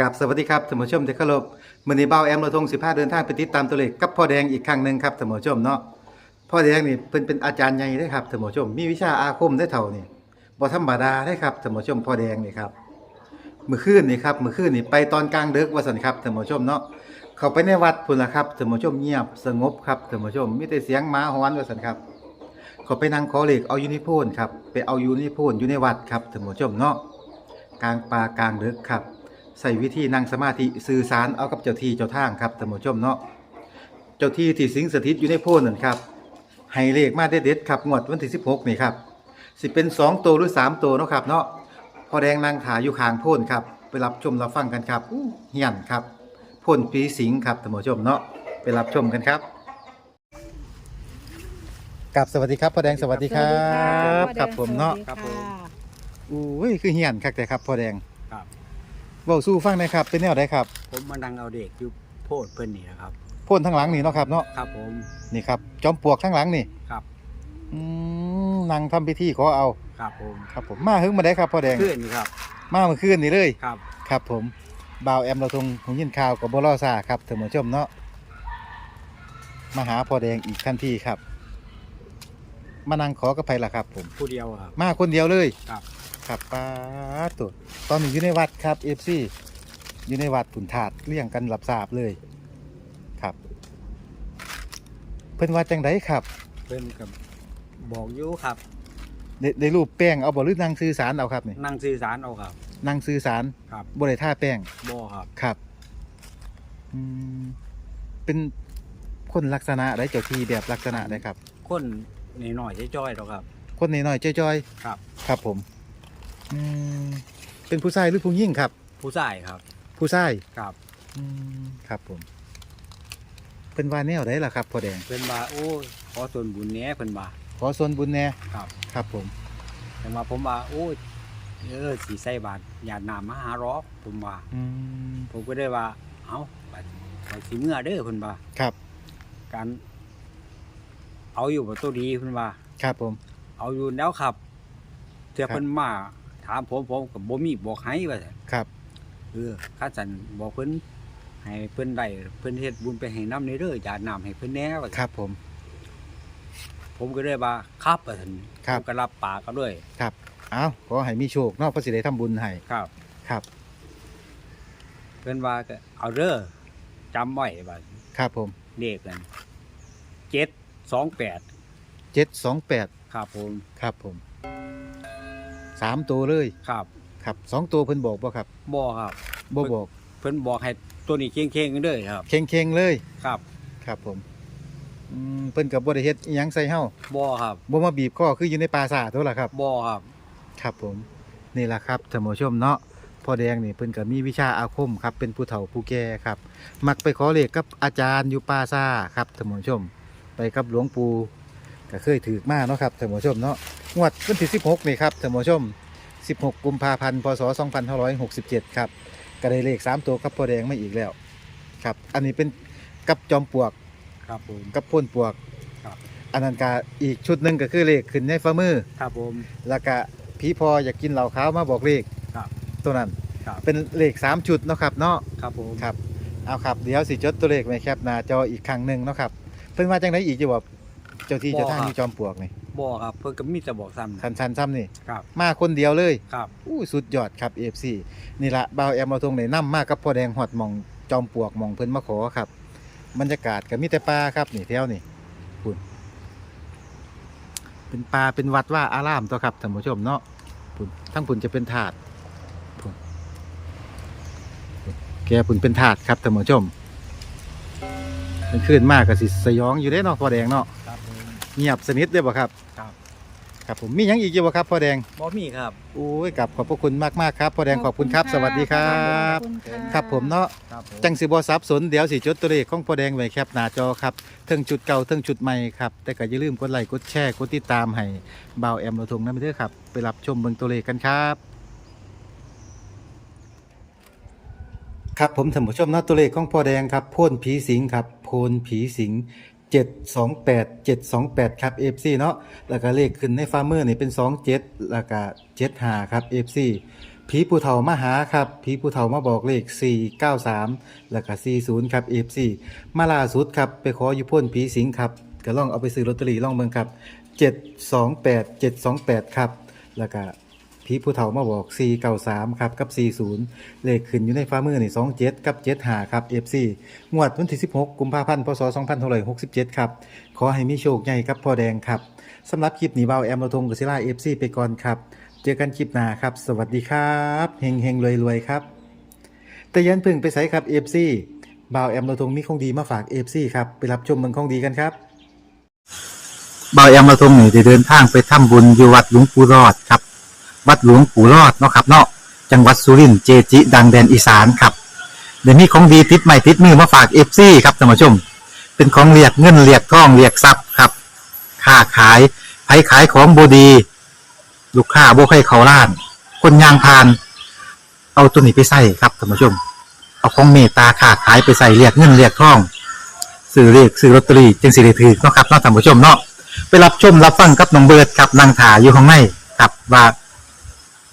กับสวัสดีครับท่านผู้ชมที่เคารพมื้อนี้เบ้าแอมเราทง15 เดินทางไปติดตามตัวเลขกับพ่อแดงอีกครั้งหนึ่งครับท่านผู้ชมเนาะพ่อแดงนี่เพิ่นเป็นอาจารย์ใหญ่เด้ครับท่านผู้ชม มีวิชาอาคมได้เท่านี่บ่ธรรมดาเด้ครับท่านผู้ชมพ่อแดงนี่ครับมื้อคืนนี่ครับมื้อคืนนี่ไปตอนกลางดึกว่าซั่นครับท่านผู้ชมเนาะเข้าไปในวัดพุ่นล่ะครับท่านผู้ชมเงียบสงบครับท่านผู้ชมมีแต่เสียงหมาหอนว่าซั่นครับเขาไปนั่งขอเลขเอายูนิโพนครับไปเอายูนิโพนอยู่ในวัดครับท่านผู้ชมเนาะกลางป่ากลางดึกครับ ใส่วิธีนั่งสมาธิสื่อสารเอากับเจ้าที่เจ้าทางครับท่านผู้ชมเนาะเจ้าที่ที่สิงสถิตอยู่ในโพนนั่นครับให้เลขมาเด็ดๆครับงวดวันที่16นี่ครับสิเป็น2ตัวหรือ3ตัวเนาะครับเนาะพอแดงนางถาอยู่ข้างโพนครับไปรับชมรับฟังกันครับอู้เฮียนครับโพนผีสิงครับท่านผู้ชมเนาะไปรับชมกันครับกับสวัสดีครับพ่อแดงสวัสดีครัสวัสดีค่ะบพ่อแดงครับผมเนาะสวัสดีครับผมะอุ้ยคือเฮียนคักแต่ครับพ่อแดงครับ เว้าสู้ฟังหนะครับ เป็นแนวใดครับผมมานั่งเอาเด็กอยู่โพดเพิ่นนี่นะครับโพ่นทั้งหลังนี่เนาะครับเนาะครับผมนี่ครับจอมปลวกทั้งหลังนี่ครับอืมนั่งทำพิธีขอเอาครับผมครับ ผมมาหึงมาได้ครับพ่อแดงเพื่อนนี่ครับมาเมื่อคืนนี่เลย ครับ ครับผมบ่าวแอมเราทงหงยินข่าวกับบลอซาครับท่านผู้ชมเนาะมาหาพ่อแดงอีกทันทีครับ มานั่งขอกับไผล่ะครับผม ผู้เดียวครับ มาคนเดียวเลยครับ ครับป้าดตัวตอนนี้อยู่ในวัดครับเอฟซีอยู่ในวัดผุนถาดเลี่ยงกันหลับสาบเลยครับ เพิ่นว่าจังไดครับเพิ่นกับบอกอยู่ครับได้ได้รูปแป้งเอาบ่หรือนางสื่อสารเอาครับนี่นั่งสื่อสารเอาครับ นางสื่อสารครับ บ่ได้ท่าแป้งบ่ครับครับอืมเป็นคนลักษณะได้เจ้าที่แบบลักษณะได้ครับ คนนี่หน่อยๆจ้อยๆหรอกครับ คนน้อยๆจ้อยครับ ๆ ครับผม อืมเป็นผู้ชายหรือผู้หญิงครับ ผู้ชายครับผู้ชายครับ อืมครับผมเป็นว่าแนวได้ล่ะครับพ่อแดง เพิ่นว่าโอ้ยขอส่วนบุญแหน่เพิ่นว่า ขอส่วนบุญแหน่ครับ ครับผม แต่ว่าผมว่าโอ้ยเออสิใส่บาตรญาติน้ำมาหารอกผมว่า อืมผมก็ได้ว่า เอ้าไปไปสิเมื่อเด้อเพิ่นว่า ครับการเอาอยู่บ่ตัวดีเพิ่นว่า ครับผม เอาอยู่แล้วครับเทื่อครับเพิ่นมา ถามผมผมก็บ่มีบอกให้ว่าซั่นครับเออข้าจันบอกเพิ่นให้เพิ่นได้เพิ่นเฮ็ดบุญไปให้น้ำในเด้อจาดน้ำให้เพิ่นแหน่ว่าคซั่นรับผม ผมก็เลยว่าครับว่าซั่นครับ ผมก็รับปากก็ด้วยครับเอาขอให้มีโชคเนอกพระสิได้ทำบุญให้ครับ ครับ เพิ่นว่าก็เอาเด้อจำไว้ว่าครับผมเลขนั้น728 เจ็ดสองแปดครับผม ครับผม สามตัวเลยครับครับสองตัวเพิ่นบอกบ่ครับบ่ครับบ่บอกเพิ่นบอกให้ตัวนี้เข่งๆกันเด้อครับเข่งเข่งๆเลยครับ ครับผมอืมเพิ่นกับบ่ได้เฮ็ดอิหยังใส่เฮาบ่ครับบ่มาบีบคอคืออยู่ในปราสาทตัวล่ะครับบ่ครับ ครับผมนี่แหละครับท่านผู้ชมเนาะพ่อแดงนี่เพิ่นก็มีวิชาอาคมครับเป็นผู้เฒ่าผู้แก่ครับ มักไปขอเลขกับอาจารย์อยู่ป่าซ่าครับท่านผู้ชม ไปกับหลวงปู่ ก็เคยถือมาเนาะครับท่านผู้ชมเนาะงวดวันที่ 16 นี่ครับท่านผู้ชม 16 กุมภาพันธ์พศ 2567 ครับก็ได้เลข 3 ตัวกับพ่อแดงมาอีกแล้วครับอันนี้เป็นกับจอมปลวกครับผม กับพ่นปลวกครับ อันนั้นก็อีกชุดหนึ่งก็คือเลขขึ้นในฝ่ามือ ครับผม แล้วก็ผีพออยากกินเหล่าขาวมาบอกเลขครับตัวนั้นครับ เป็นเลขสามชุดเนาะครับเนาะครับผมครับเอาครับเดี๋ยวสิจดตัวเลขไว้แคปหน้าจออีกครั้งหนึ่งเนาะครับเพิ่นมาจังไดอีกจะบอก เจ้าที่เจ้าทางอยู่จอมปลวกนี่บ่ครับ เพิ่นก็มีแต่บอกซ้ำนะสันสันซ้ำนี่ ครับ มาคนเดียวเลย ครับ อู้สุดยอดครับ FC นี่ละบ่าวแอมมาทงในนํมากับพ่อแดงหอดหมองจอมปลวกหมองเพิ่นมาขอครับ บรรยากาศก็มีแต่ป่าครับนี่แถวนี่คุณเป็นป่าเป็นวัดว่าอารามตัวครับท่านผู้ชมเนาะพุ่นทั้งพุ่นจะเป็นถาดพุ่นพุ่นแกพุ่นเป็นถาดครับท่านผู้ชมมันขึ้นมากกับสิสยองอยู่ได้เนาะพ่อแดงเนาะครับผม เงียบสนิทเลยบ่ครับ ครับ ครับผมมีหยังอีกอยู่บ่ครับพ่อแดงบ่มีครับ โอ้ยกับขอบพระคุณมากมากๆครับพ่อแดงขอบคุณครับะสวัสดีครับ ขอบคุณะ ครับผมเนาะ ครับผม จังสิบอสับสนเดี๋ยวสิจดตัวเลขของพ่อแดงไว้แคปหน้าจอครับเทั้งจุดเก่าเทั้งจุดใหม่ครับ แต่ก็อย่าลืมกดไลค์กดแชร์กดติดตามให้บ่าวแอมเราทงนะเด้อครับ ไปรับชมเบิ่งตัวเลขกันครับ ครับผมท่านผู้ชมนะตัวเลขของพ่อแดงครับโพ่นผีสิงครับโพนผีสิง 728 728 ครับ FC เนาะแล้วก็เลขขึ้นในฟ้ามือนี่เป็น 27 แล้วก็75ครับ FC ผีผู้เฒ่ามาหาครับผีผู้เฒ่ามาบอกเลข 493 แล้วก็40 ครับ FC มาล่าสุดครับ ไปขออยู่พ่นผีสิงครับก็ลองเอาไปซื้อลอตเตอรี่ลองเบิ่งครับ 728 728 ครับ แล้วก็ ผีผู้เฒ่ามาบอก493ครับกับ 40 เลขขึ้นอยู่ในฟ้ามือนี่27 กับ75ครับ FC งวดวันที่ 16 กุมภาพันธ์พศ2567 ครับ ขอให้มีโชคใหญ่ครับพ่อแดงครับสำหรับคลิปนี้เบาแอมเราทงกับศิลา FC ไปก่อนครับ เจอกันคลิปหน้าครับ สวัสดีครับเฮงเฮงรวยรวยๆครับ แต่ยันพึ่งไปใส่ครับ FC บ่าวแอมเราทงมีของดีมาฝาก FC ครับ ไปรับชมเมืองของดีกันครับบ่าวแอมเราทงนี่ได้เดินทางไปทำบุญอยู่วัดหลวงปู่รอดครับ วัดหลวงปู่รอดเนาะครับเนาะจังหวัดสุรินทร์เจจิ ดังแดนอีสานครับเดี๋ยวมีของดีติดใหม่ติดมือมาฝาก FC ครับท่านผู้ชม เป็นของเรียกเงินเรียกทองเรียกทรัพย์ครับค้าขายไผขายของบดี ลูกค้าบ่ใครเขาล้าน คนยางพาน เอาตัวนี้ไปใส่ครับท่านผู้ชม เอาของเมตตาค้าขายไปใส่เรียกเงินเรียกทองซื้อเรียกซื้อลอตเตอรี่จึงสิได้ถือเนาะครับเนาะท่านผู้ชมเนาะไปรับชมรับฟังกับน้องเบิร์ดครับนางถาอยู่ข้างในครับว่า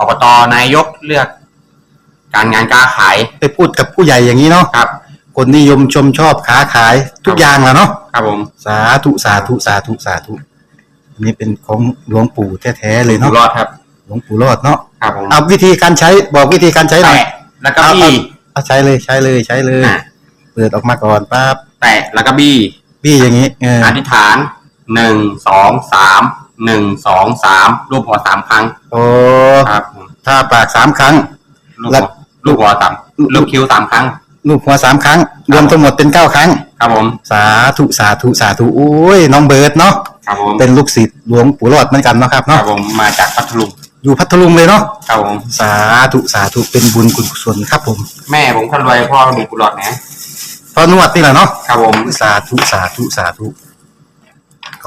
อบตนายกเลือก การงานการขายไปพูดกับผู้ใหญ่อย่างนี้เนาะครับ คนนิยมชมชอบค้าขายทุกอย่างแหล้วเนาะครับผมสาธุสาธุสาธุสาธุอันนี้เป็นของหลวงปู่แท้ๆเลยอยู่เนาะรอดครับ หลวงปู่รอดเนาะครับผมเอาวิธีการใช้บอกวิธีการใช้หน่อยแตะแล้วก็บี้เอาใช้เลยใช้เลยใช้เลยอะเปิดออกมาก่อนปั๊บแตะแล้วก็บี้พี่อย่างนี้เอออธิษฐานหนึ่งสองสาม หนึ่งสองสามรูปหัวสามครั้งโอ้ครับผมถ้าปากสามครั้งลูกแล้หัววลูกหัวสามลูกคิ้วสามครั้ง ลูกหัวสามครั้ง รวมทั้งหมดเป็นเก้าครั้ง ครับผมสาธุสาธุสาธุโอ้ยน้องเบิร์ดเนาะครับผมเป็นลูกศิษย์หลวงปู่รอดเหมือนกันเนาะครับครับเนาะผมมาจากพัทลุงอยู่พัทลุงเลยเนาะครับผมสาธุสาธุเป็นบุญกุศลครับผมแม่ผมคนรวยพ่อมีกุหลาบนะพอนวดนี่แหละเนาะครับผมสาธุสาธุสาธุ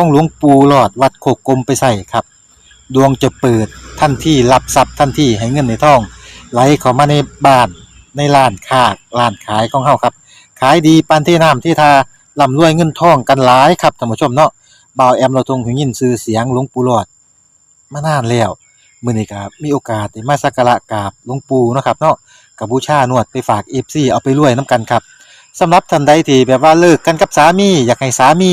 ของหลวงปู่หลอดวัดโคกกลมไปใส่ครับ ดวงจะเปิดทันที่รับทรัพย์ทันที่ให้เงินในท้อง ไหลเข้ามาในบ้านในร้านค้าร้านขายของเฮาครับ ขายดีปานที่น้ำที่ทาร่ำรวยเงินทองกันหลายครับท่านผู้ชมเนาะบ่าวแอมเราทงหูยินชื่อเสียงหลวงปู่หลอดมานานแล้วมื้อนี้ก็มีโอกาสได้มาสักการะกราบหลวงปู่เนาะครับเนาะกับบูชานวดไปฝาก FC เอาไปรวยนํกันครับสำหรับท่านใดที่แบบว่าเลิกกันกับสามี อยากให้สามี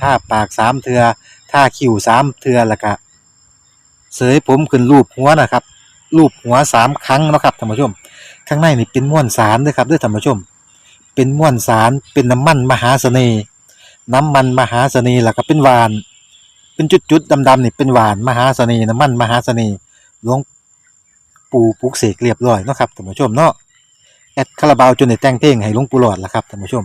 ท่าปากสามเทือท่าคิ้วสามเทือแล้วก็เสยผมขึ้นรูปหัวนะครับ รูปหัวสามครั้งนะครับท่านผู้ชม ข้างในนี่เป็นม้วนสารด้วยครับด้วยท่านผู้ชม เป็นม้วนสารเป็นน้ำมันมหาเสน่ห์น้ำมันมหาเสน่ห์แล้วก็เป็นหวาน เป็นจุดๆดำๆนี่เป็นหวานมหาเสน่ห์น้ำมันมหาเสน่ห์หลวงปู่ปลุกเสกเรียบร้อยเนาะครับท่านผู้ชมเนาะแอดคาราบาวจนได้แต่งเพลงให้หลวงปู่หลอดล่ะครับท่านผู้ชม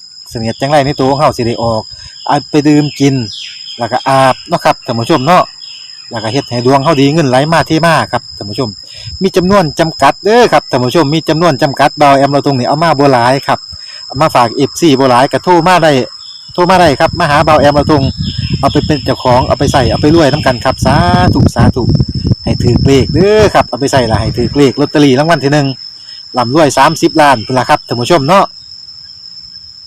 เสนียดจังไรในตัวของเฮาสิได้ออกเอาไปดื่มกิน แล้วก็อาบเนาะครับท่านผู้ชมเนาะแล้วก็เฮ็ดให้ดวงเฮาดีเงินไหลมาเทมาครับท่านผู้ชม มีจำนวนจำกัดเด้อครับท่านผู้ชมมีจำนวนจำกัดเบาแอมเราตรงนี้เอามาบ่หลายครับเอามาฝาก FC บ่หลายก็โทรมาได้โทรมาได้ครับมาหาเบาแอมเราตรงเอาไปเป็นเจ้าของเอาไปใส่เอาไปรวยนํกันครับสาธุสาธุให้ถือเลขเด้อครับเอาไปใส่ละให้ถือเลขลอตเตอรี่รางวัลที่หนึ่งลำรวย30ล้านพุ่นละครับท่านผู้ชมเนาะ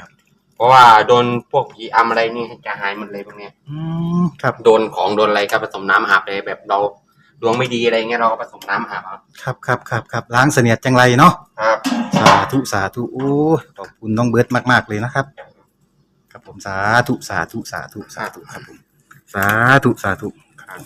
ับค รับเพราะว่าโดนพวกผีอำอะไรนี่จะหายหมดเลยพวกเนี้ยอืมครับโดนของโดนอะไรก็ผสมน้ำอาบเลยแบบเราดวงไม่ดีอะไรเงี้ยเราก็ผสมน้ำอาบเอาครับครับครับครับล้างเสนียดจังไรเนาะครับ สาธุสาธุโอ้ยขอบคุณน้องเบิร์ตมาก ๆ เลยนะครับ ครับผมสาธุสาธุสาธุสาธุครับผมสาธุสาธุครับ